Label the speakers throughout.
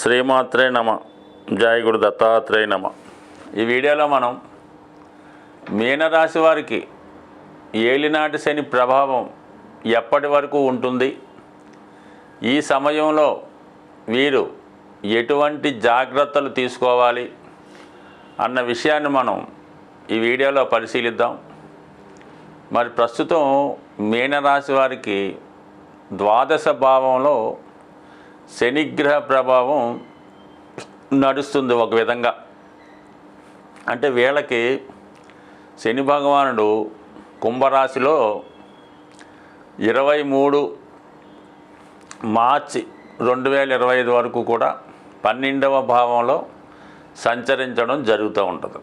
Speaker 1: శ్రీమాత్రే నమ. జయ గురు దత్తాత్రేయ నమ. ఈ వీడియోలో మనం మీనరాశి వారికి ఏలినాటి శని ప్రభావం ఎప్పటి వరకు ఉంటుంది? ఈ సమయంలో వీరు ఎటువంటి జాగ్రత్తలు తీసుకోవాలి? అన్న విషయాన్ని మనం ఈ వీడియోలో పరిశీలిద్దాం. మరి ప్రస్తుతం మీనరాశి వారికి ద్వాదశ భావంలో శనిగ్రహ ప్రభావం నడుస్తుంది ఒక విధంగా. అంటే వీళ్ళకి శని భగవానుడు కుంభరాశిలో ఇరవై మూడు మార్చి రెండు వేల ఇరవై ఐదు వరకు కూడా పన్నెండవ భావంలో సంచరించడం జరుగుతూ ఉంటుంది.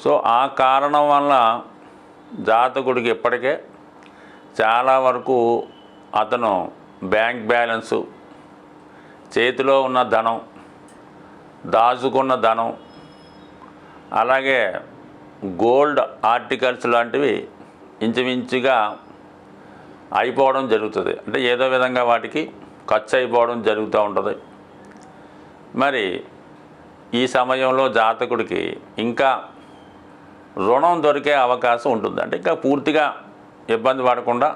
Speaker 1: సో ఆ కారణం వల్ల జాతకుడికి ఇప్పటికే చాలా వరకు అతను బ్యాంక్ బ్యాలెన్సు చేతిలో ఉన్న ధనం దాచుకున్న ధనం అలాగే గోల్డ్ ఆర్టికల్స్ లాంటివి ఇంచుమించుగా అయిపోవడం జరుగుతుంది. అంటే ఏదో విధంగా వాటికి ఖర్చు అయిపోవడం జరుగుతూ ఉంటుంది. మరి ఈ సమయంలో జాతకుడికి ఇంకా రుణం దొరికే అవకాశం ఉంటుంది. అంటే ఇంకా పూర్తిగా ఇబ్బంది పడకుండా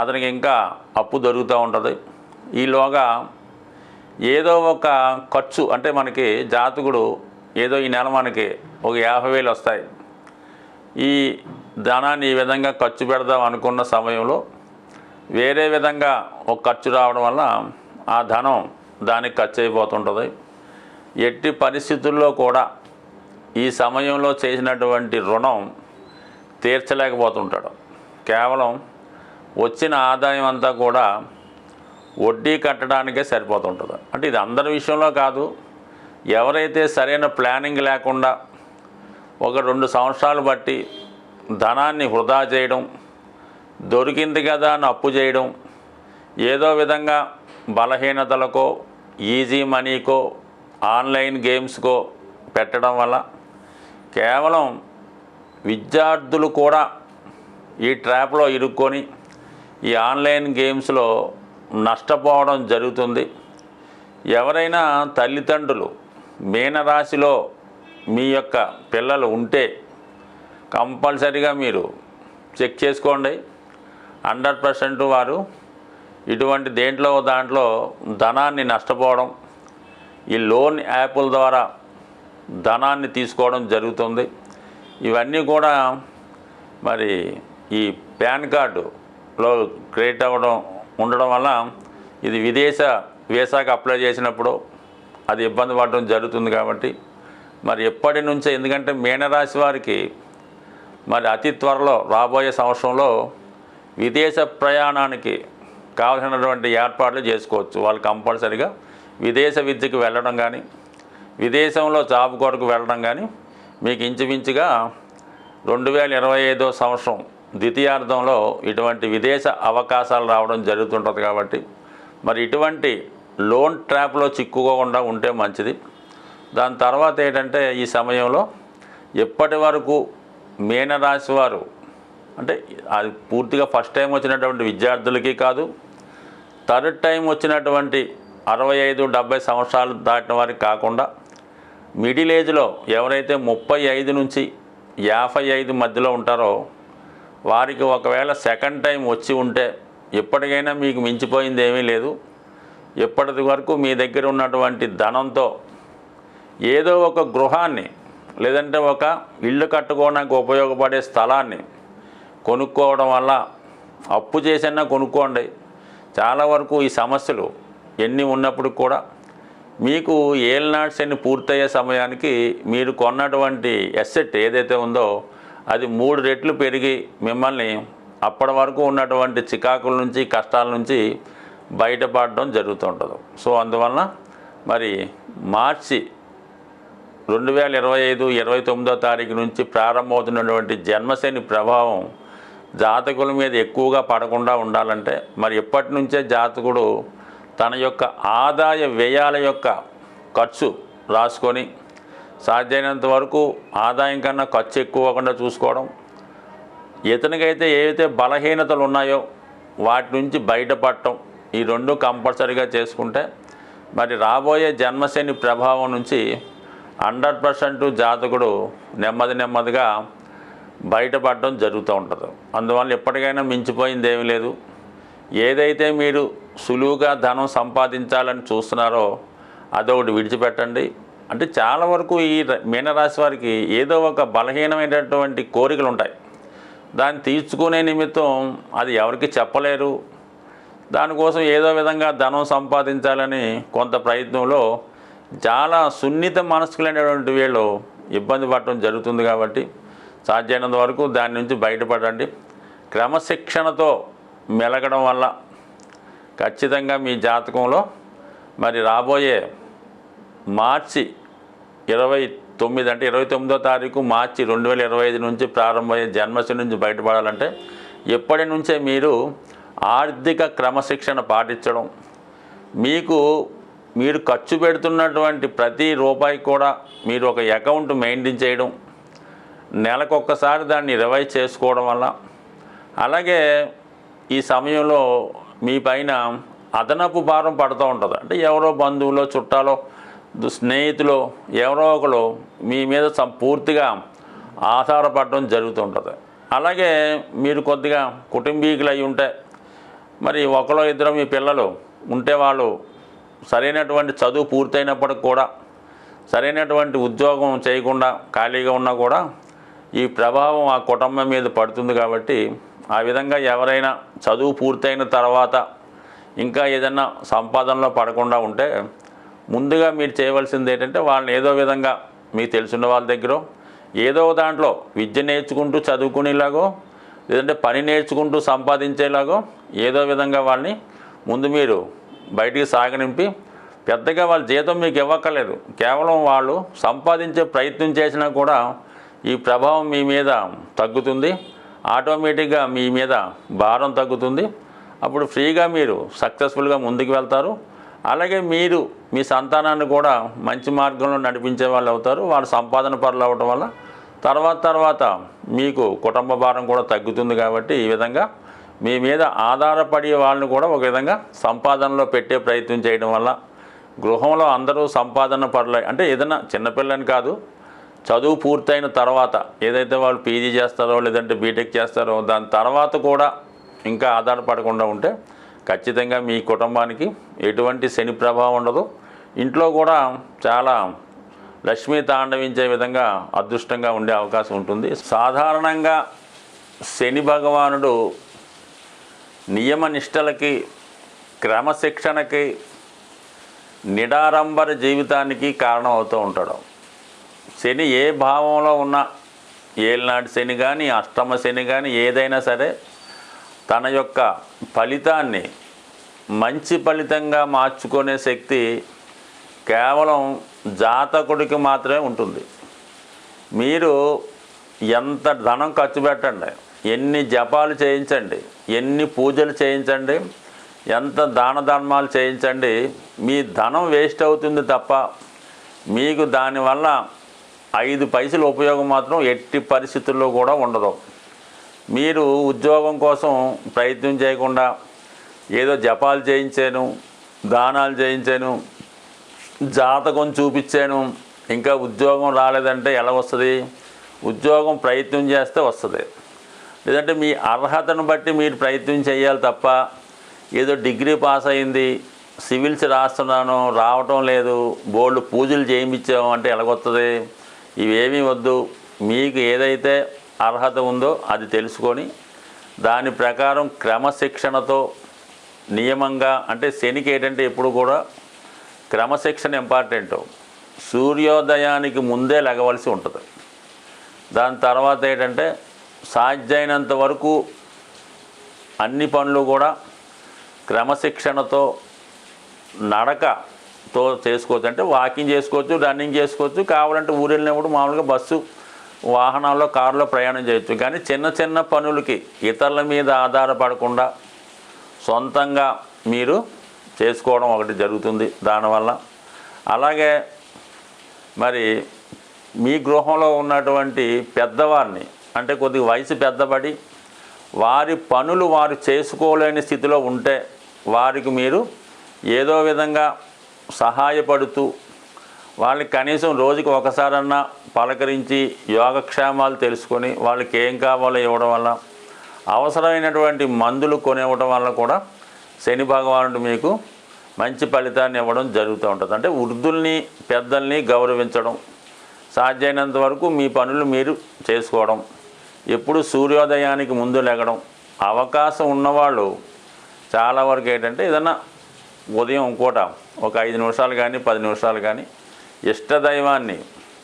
Speaker 1: అతనికి ఇంకా అప్పు దొరుకుతూ ఉంటుంది. ఈలోగా ఏదో ఒక ఖర్చు అంటే మనకి జాతకుడు ఏదో ఈ నెల మనకి ఒక యాభై వేలు వస్తాయి. ఈ ధనాన్ని ఈ విధంగా ఖర్చు పెడదాం అనుకున్న సమయంలో వేరే విధంగా ఒక ఖర్చు రావడం వల్ల ఆ ధనం దానికి ఖర్చు అయిపోతుంటుంది. ఎట్టి పరిస్థితుల్లో కూడా ఈ సమయంలో చేసినటువంటి రుణం తీర్చలేకపోతుంటాడు. కేవలం వచ్చిన ఆదాయం అంతా కూడా వడ్డీ కట్టడానికే సరిపోతుంటుంది. అంటే ఇది అందరి విషయంలో కాదు. ఎవరైతే సరైన ప్లానింగ్ లేకుండా ఒక రెండు సంవత్సరాలు బట్టి ధనాన్ని వృధా చేయడం దొరికింది కదా అని అప్పు చేయడం ఏదో విధంగా బలహీనతలకో ఈజీ మనీకో ఆన్లైన్ గేమ్స్కో పెట్టడం వల్ల కేవలం విద్యార్థులు కూడా ఈ ట్రాప్లో ఇరుక్కొని ఈ ఆన్లైన్ గేమ్స్లో నష్టపోవడం జరుగుతుంది. ఎవరైనా తల్లిదండ్రులు మీనరాశిలో మీ యొక్క పిల్లలు ఉంటే కంపల్సరిగా మీరు చెక్ చేసుకోండి. హండ్రెడ్ పర్సెంట్ వారు ఇటువంటి దేంట్లో దాంట్లో ధనాన్ని నష్టపోవడం ఈ లోన్ యాప్ల ద్వారా ధనాన్ని తీసుకోవడం జరుగుతుంది. ఇవన్నీ కూడా మరి ఈ పాన్ కార్డులో క్రియేట్ అవ్వడం ఉండడం వల్ల ఇది విదేశ వీసాకి అప్లై చేసినప్పుడు అది ఇబ్బంది పడడం జరుగుతుంది కాబట్టి మరి ఎప్పటి నుంచే ఎందుకంటే మీనరాశి వారికి మరి అతి త్వరలో రాబోయే సంవత్సరంలో విదేశ ప్రయాణానికి కావలసినటువంటి ఏర్పాట్లు చేసుకోవచ్చు. వాళ్ళు కంపల్సరిగా విదేశ విద్యకు వెళ్ళడం కానీ విదేశంలో జాబ్ కొరకు వెళ్ళడం కానీ మీకు ఇంచుమించుగా రెండు వేల ఇరవై ఐదో సంవత్సరం ద్వితీయార్థంలో ఇటువంటి విదేశ అవకాశాలు రావడం జరుగుతుంటుంది కాబట్టి మరి ఇటువంటి లోన్ ట్రాప్లో చిక్కుకోకుండా ఉంటే మంచిది. దాని తర్వాత ఏంటంటే ఈ సమయంలో ఎప్పటి వరకు మీనరాశి వారు అంటే అది పూర్తిగా ఫస్ట్ టైం వచ్చినటువంటి విద్యార్థులకి కాదు థర్డ్ టైం వచ్చినటువంటి అరవై ఐదు డెబ్బై సంవత్సరాలు దాటిన వారికి కాకుండా మిడిల్ ఏజ్లో ఎవరైతే ముప్పై ఐదు నుంచి యాభై ఐదు మధ్యలో ఉంటారో వారికి ఒకవేళ సెకండ్ టైం వచ్చి ఉంటే ఎప్పటికైనా మీకు మించిపోయింది ఏమీ లేదు. ఎప్పటి వరకు మీ దగ్గర ఉన్నటువంటి ధనంతో ఏదో ఒక గృహాన్ని లేదంటే ఒక ఇల్లు కట్టుకోవడానికి ఉపయోగపడే స్థలాన్ని కొనుక్కోవడం వల్ల అప్పు చేసన్నా కొనుక్కోండి. చాలా వరకు ఈ సమస్యలు ఎన్ని ఉన్నప్పుడు కూడా మీకు ఏళ్ళనాడు అన్ని పూర్తయ్యే సమయానికి మీరు కొన్నటువంటి ఎస్సెట్ ఏదైతే ఉందో అది మూడు రెట్లు పెరిగి మిమ్మల్ని అప్పటి వరకు ఉన్నటువంటి చికాకుల నుంచి కష్టాల నుంచి బయటపడడం జరుగుతుంటుంది. సో అందువలన మరి మార్చి రెండు వేల ఇరవై ఐదు ఇరవై తొమ్మిదో తారీఖు నుంచి ప్రారంభమవుతున్నటువంటి జన్మశని ప్రభావం జాతకుల మీద ఎక్కువగా పడకుండా ఉండాలంటే మరి ఎప్పటి నుంచే జాతకుడు తన యొక్క ఆదాయ వ్యయాల యొక్క ఖర్చు రాసుకొని సాధ్యమైనంత వరకు ఆదాయం కన్నా ఖర్చు ఎక్కువ అవ్వకుండా చూసుకోవడం. ఇతనికైతే ఏవైతే బలహీనతలు ఉన్నాయో వాటి నుంచి బయటపడటం ఈ రెండు కంపల్సరీగా చేసుకుంటే మరి రాబోయే జన్మశని ప్రభావం నుంచి హండ్రెడ్ పర్సెంట్ జాతకుడు నెమ్మది నెమ్మదిగా బయటపడడం జరుగుతూ ఉంటుంది. అందువల్ల ఎప్పటికైనా మించిపోయింది ఏమీ లేదు. ఏదైతే మీరు సులువుగా ధనం సంపాదించాలని చూస్తున్నారో అదొకటి విడిచిపెట్టండి. అంటే చాలా వరకు ఈ మీనరాశి వారికి ఏదో ఒక బలహీనమైనటువంటి కోరికలు ఉంటాయి దాన్ని తీర్చుకునే నిమిత్తం అది ఎవరికి చెప్పలేరు. దానికోసం ఏదో విధంగా ధనం సంపాదించాలని కొంత ప్రయత్నంలో చాలా సున్నిత మనస్కులైనటువంటి వీళ్ళు ఇబ్బంది పడటం జరుగుతుంది కాబట్టి సాధ్యమైనంత వరకు దాని నుంచి బయటపడండి. క్రమశిక్షణతో మెలగడం వల్ల ఖచ్చితంగా మీ జాతకంలో మరి రాబోయే మార్చి ఇరవై తొమ్మిది అంటే ఇరవై తొమ్మిదో తారీఖు మార్చి రెండు వేల ఇరవై ఐదు నుంచి ప్రారంభమయ్యే జన్మశని నుంచి బయటపడాలంటే ఎప్పటి నుంచే మీరు ఆర్థిక క్రమశిక్షణ పాటించడం. మీకు మీరు ఖర్చు పెడుతున్నటువంటి ప్రతి రూపాయి కూడా మీరు ఒక అకౌంట్ మెయింటైన్ చేయడం. నెలకొక్కసారి దాన్ని రివైజ్ చేసుకోవడం వల్ల. అలాగే ఈ సమయంలో మీ పైన అదనపు భారం పడుతూ ఉంటుంది. అంటే ఎవరో బంధువులో చుట్టాలో స్నేహితులు ఎవరో ఒకరు మీ మీద సం- పూర్తిగా ఆధారపడడం జరుగుతుంటుంది. అలాగే మీరు కొద్దిగా కుటుంబీకులు అయి ఉంటే మరి ఒకరో ఇద్దరు మీ పిల్లలు ఉంటే వాళ్ళు సరైనటువంటి చదువు పూర్తయినప్పటికి కూడా సరైనటువంటి ఉద్యోగం చేయకుండా ఖాళీగా ఉన్నా కూడా ఈ ప్రభావం ఆ కుటుంబం మీద పడుతుంది కాబట్టి ఆ విధంగా ఎవరైనా చదువు పూర్తయిన తర్వాత ఇంకా ఏదైనా సంపాదనలో పడకుండా ఉంటే ముందుగా మీరు చేయవలసింది ఏంటంటే వాళ్ళని ఏదో విధంగా మీకు తెలిసిన వాళ్ళ దగ్గర ఏదో ఒక దాంట్లో విద్య నేర్చుకుంటూ చదువుకునేలాగో లేదంటే పని నేర్చుకుంటూ సంపాదించేలాగో ఏదో విధంగా వాళ్ళని ముందు మీరు బయటికి సాగనింపి పెద్దగా వాళ్ళ జీతం మీకు ఇవ్వక్కర్లేదు. కేవలం వాళ్ళు సంపాదించే ప్రయత్నం చేసినా కూడా ఈ ప్రభావం మీ మీద తగ్గుతుంది. ఆటోమేటిక్గా మీ మీద భారం తగ్గుతుంది. అప్పుడు ఫ్రీగా మీరు సక్సెస్ఫుల్గా ముందుకు వెళ్తారు. అలాగే మీరు మీ సంతానాన్ని కూడా మంచి మార్గంలో నడిపించే వాళ్ళు అవుతారు. వాళ్ళు సంపాదన పరులు అవ్వటం వల్ల తర్వాత తర్వాత మీకు కుటుంబ భారం కూడా తగ్గుతుంది కాబట్టి ఈ విధంగా మీ మీద ఆధారపడే వాళ్ళని కూడా ఒక విధంగా సంపాదనలో పెట్టే ప్రయత్నం చేయడం వల్ల గృహంలో అందరూ సంపాదన పరులై అంటే ఏదైనా చిన్నపిల్లని కాదు చదువు పూర్తయిన తర్వాత ఏదైతే వాళ్ళు పీజీ చేస్తారో లేదంటే బీటెక్ చేస్తారో దాని తర్వాత కూడా ఇంకా ఆధారపడకుండా ఉంటే ఖచ్చితంగా మీ కుటుంబానికి ఎటువంటి శని ప్రభావం ఉండదు. ఇంట్లో కూడా చాలా లక్ష్మీ తాండవించే విధంగా అదృష్టంగా ఉండే అవకాశం ఉంటుంది. సాధారణంగా శని భగవానుడు నియమ నిష్టలకి క్రమశిక్షణకి నిడారంబర జీవితానికి కారణం అవుతూ ఉంటాడు. శని ఏ భావంలో ఉన్నా ఏలినాటి శని కానీ అష్టమ శని కానీ ఏదైనా సరే తన యొక్క ఫలితాన్ని మంచి ఫలితంగా మార్చుకునే శక్తి కేవలం జాతకుడికి మాత్రమే ఉంటుంది. మీరు ఎంత ధనం ఖర్చు పెట్టండి ఎన్ని జపాలు చేయించండి ఎన్ని పూజలు చేయించండి ఎంత దాన ధర్మాలు చేయించండి మీ ధనం వేస్ట్ అవుతుంది తప్ప మీకు దానివల్ల ఐదు పైసలు ఉపయోగం మాత్రం ఎట్టి పరిస్థితుల్లో కూడా ఉండదు. మీరు ఉద్యోగం కోసం ప్రయత్నం చేయకుండా ఏదో జపాలు చేయించాను దానాలు చేయించాను జాతకం చూపించాను ఇంకా ఉద్యోగం రాలేదంటే ఎలా వస్తుంది? ఉద్యోగం ప్రయత్నం చేస్తే వస్తుంది. లేదంటే మీ అర్హతను బట్టి మీరు ప్రయత్నం చేయాలి తప్ప ఏదో డిగ్రీ పాస్ అయింది సివిల్స్ రాస్తున్నాను రావటం లేదు బోర్డు పూజలు చేయించాము అంటే ఎలాగొస్తుంది ఇవేమీ వద్దు. మీకు ఏదైతే అర్హత ఉందో అది తెలుసుకొని దాని ప్రకారం క్రమశిక్షణతో నియమంగా అంటే శనికి ఏంటంటే ఎప్పుడు కూడా క్రమశిక్షణ ఇంపార్టెంట్. సూర్యోదయానికి ముందే లెగవలసి ఉంటుంది. దాని తర్వాత ఏంటంటే సాధ్యమైనంత వరకు అన్ని పనులు కూడా క్రమశిక్షణతో నడకతో చేసుకోవచ్చు. అంటే వాకింగ్ చేసుకోవచ్చు రన్నింగ్ చేసుకోవచ్చు. కావాలంటే ఊరు వెళ్ళినప్పుడు మామూలుగా బస్సు వాహనాల్లో కారులో ప్రయాణం చేయొచ్చు. కానీ చిన్న చిన్న పనులకి ఇతరుల మీద ఆధారపడకుండా సొంతంగా మీరు చేసుకోవడం ఒకటి జరుగుతుంది దానివల్ల. అలాగే మరి మీ గృహంలో ఉన్నటువంటి పెద్దవారిని అంటే కొద్దిగా వయసు పెద్దబడి వారి పనులు వారు చేసుకోలేని స్థితిలో ఉంటే వారికి మీరు ఏదో విధంగా సహాయపడుతూ వాళ్ళకి కనీసం రోజుకి ఒకసారన్నా పలకరించి యోగక్షేమాలు తెలుసుకొని వాళ్ళకి ఏం కావాలో ఇవ్వడం వల్ల అవసరమైనటువంటి మందులు కొనివ్వడం వల్ల కూడా శని భగవానుడు మీకు మంచి ఫలితాన్ని ఇవ్వడం జరుగుతూ ఉంటుంది. అంటే వృద్ధుల్ని పెద్దల్ని గౌరవించడం సాధ్యమైనంత వరకు మీ పనులు మీరు చేసుకోవడం ఎప్పుడు సూర్యోదయానికి ముందు లెగడం అవకాశం ఉన్నవాళ్ళు చాలా వరకు ఏంటంటే ఏదన్నా ఉదయం పూట ఒక ఐదు నిమిషాలు కానీ పది నిమిషాలు కానీ ఇష్టదైవాన్ని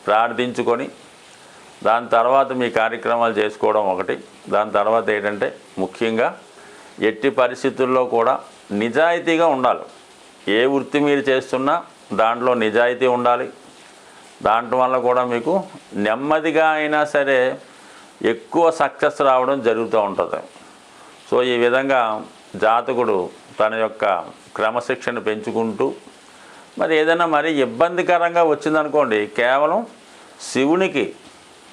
Speaker 1: ప్రార్థించుకొని దాని తర్వాత మీ కార్యక్రమాలు చేసుకోవడం ఒకటి. దాని తర్వాత ఏంటంటే ముఖ్యంగా ఎట్టి పరిస్థితుల్లో కూడా నిజాయితీగా ఉండాలి. ఏ వృత్తి మీరు చేస్తున్నా దాంట్లో నిజాయితీ ఉండాలి. దాంట్లో వల్ల కూడా మీకు నెమ్మదిగా అయినా సరే ఎక్కువ సక్సెస్ రావడం జరుగుతూ ఉంటుంది. సో ఈ విధంగా జాతకుడు తన యొక్క క్రమశిక్షణ పెంచుకుంటూ మరి ఏదైనా మరి ఇబ్బందికరంగా వచ్చిందనుకోండి కేవలం శివునికి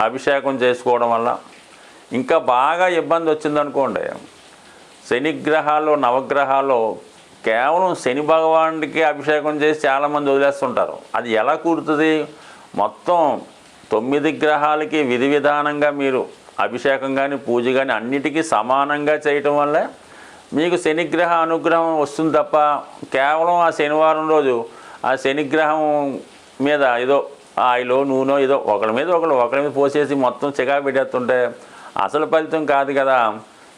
Speaker 1: అభిషేకం చేసుకోవడం వల్ల ఇంకా బాగా ఇబ్బంది వచ్చిందనుకోండి శనిగ్రహాల్లో నవగ్రహాల్లో కేవలం శని భగవానుడికి అభిషేకం చేసి చాలామంది వదిలేస్తుంటారు. అది ఎలా కూడుతుంది? మొత్తం తొమ్మిది గ్రహాలకి విధి విధానంగా మీరు అభిషేకం కానీ పూజ కానీ అన్నిటికీ సమానంగా చేయటం వల్లే మీకు శనిగ్రహ అనుగ్రహం వస్తుంది తప్ప కేవలం ఆ శనివారం రోజు ఆ శనిగ్రహం మీద ఏదో ఆయిలో నూనె ఏదో ఒకరి మీద ఒకరు ఒకరి మీద పోసేసి మొత్తం చికా పెట్టేస్తుంటే అసలు ఫలితం కాదు కదా.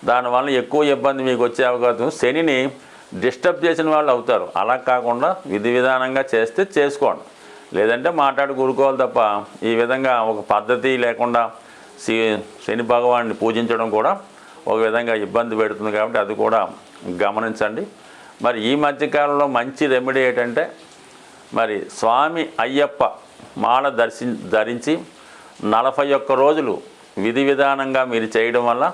Speaker 1: దానివల్ల ఎక్కువ ఇబ్బంది మీకు వచ్చే అవకాశం శనిని డిస్టర్బ్ చేసిన వాళ్ళు అవుతారు. అలా కాకుండా విధి విధానంగా చేస్తే చేసుకోండి. లేదంటే మాట్లాడి కూరుకోవాలి తప్ప ఈ విధంగా ఒక పద్ధతి లేకుండా సి శని భగవాన్ని పూజించడం కూడా ఒక విధంగా ఇబ్బంది పెడుతుంది కాబట్టి అది కూడా గమనించండి. మరి ఈ మధ్యకాలంలో మంచి రెమెడీ ఏంటంటే మరి స్వామి అయ్యప్ప మాల దర్శి ధరించి నలభై ఒక్క రోజులు విధి విధానంగా మీరు చేయడం వల్ల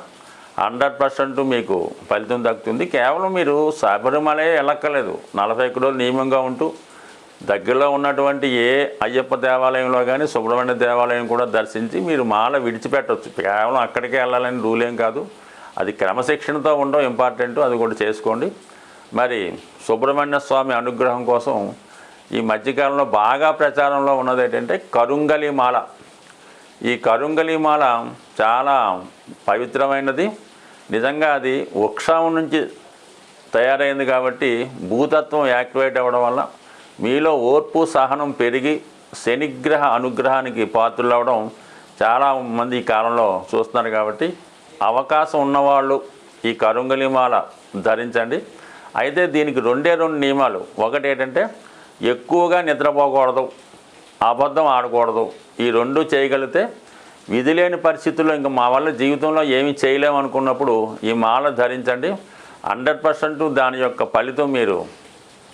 Speaker 1: హండ్రెడ్ పర్సెంట్ మీకు ఫలితం దక్కుతుంది. కేవలం మీరు శబరిమలే వెళ్ళక్కర్లేదు. నలభై ఒక్క రోజులు నియమంగా ఉంటూ దగ్గరలో ఉన్నటువంటి ఏ అయ్యప్ప దేవాలయంలో కానీ సుబ్రహ్మణ్య దేవాలయం కూడా దర్శించి మీరు మాల విడిచిపెట్టవచ్చు కేవలం అక్కడికే వెళ్ళాలని రూల్ ఏం కాదు. అది క్రమశిక్షణతో ఉండడం ఇంపార్టెంట్. అది కూడా చేసుకోండి. మరి సుబ్రహ్మణ్య స్వామి అనుగ్రహం కోసం ఈ మధ్యకాలంలో బాగా ప్రచారంలో ఉన్నది ఏంటంటే కరుంగలి మాల. ఈ కరుంగలి మాల చాలా పవిత్రమైనది. నిజంగా అది వృక్షం నుంచి తయారైంది కాబట్టి భూతత్వం యాక్టివేట్ అవ్వడం వల్ల మీలో ఓర్పు సహనం పెరిగి శనిగ్రహ అనుగ్రహానికి పాత్రలు అవ్వడం చాలా మంది ఈ కాలంలో చూస్తున్నారు కాబట్టి అవకాశం ఉన్నవాళ్ళు ఈ కరుంగలిమాల ధరించండి. అయితే దీనికి రెండే రెండు నియమాలు. ఒకటి ఏంటంటే ఎక్కువగా నిద్రపోకూడదు అబద్ధం ఆడకూడదు. ఈ రెండు చేయగలిగితే విధి లేని పరిస్థితుల్లో ఇంకా మా వల్ల జీవితంలో ఏమి చేయలేము అనుకున్నప్పుడు ఈ మాల ధరించండి. హండ్రెడ్ పర్సెంట్ దాని యొక్క ఫలితం మీరు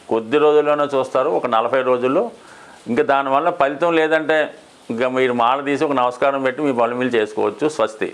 Speaker 1: కొద్ది రోజుల్లోనే చూస్తారు ఒక నలభై రోజుల్లో. ఇంకా దానివల్ల ఫలితం లేదంటే ఇంకా మీరు మాల తీసి ఒక నమస్కారం పెట్టి మీ పనులు మీరు చేసుకోవచ్చు. స్వస్తి.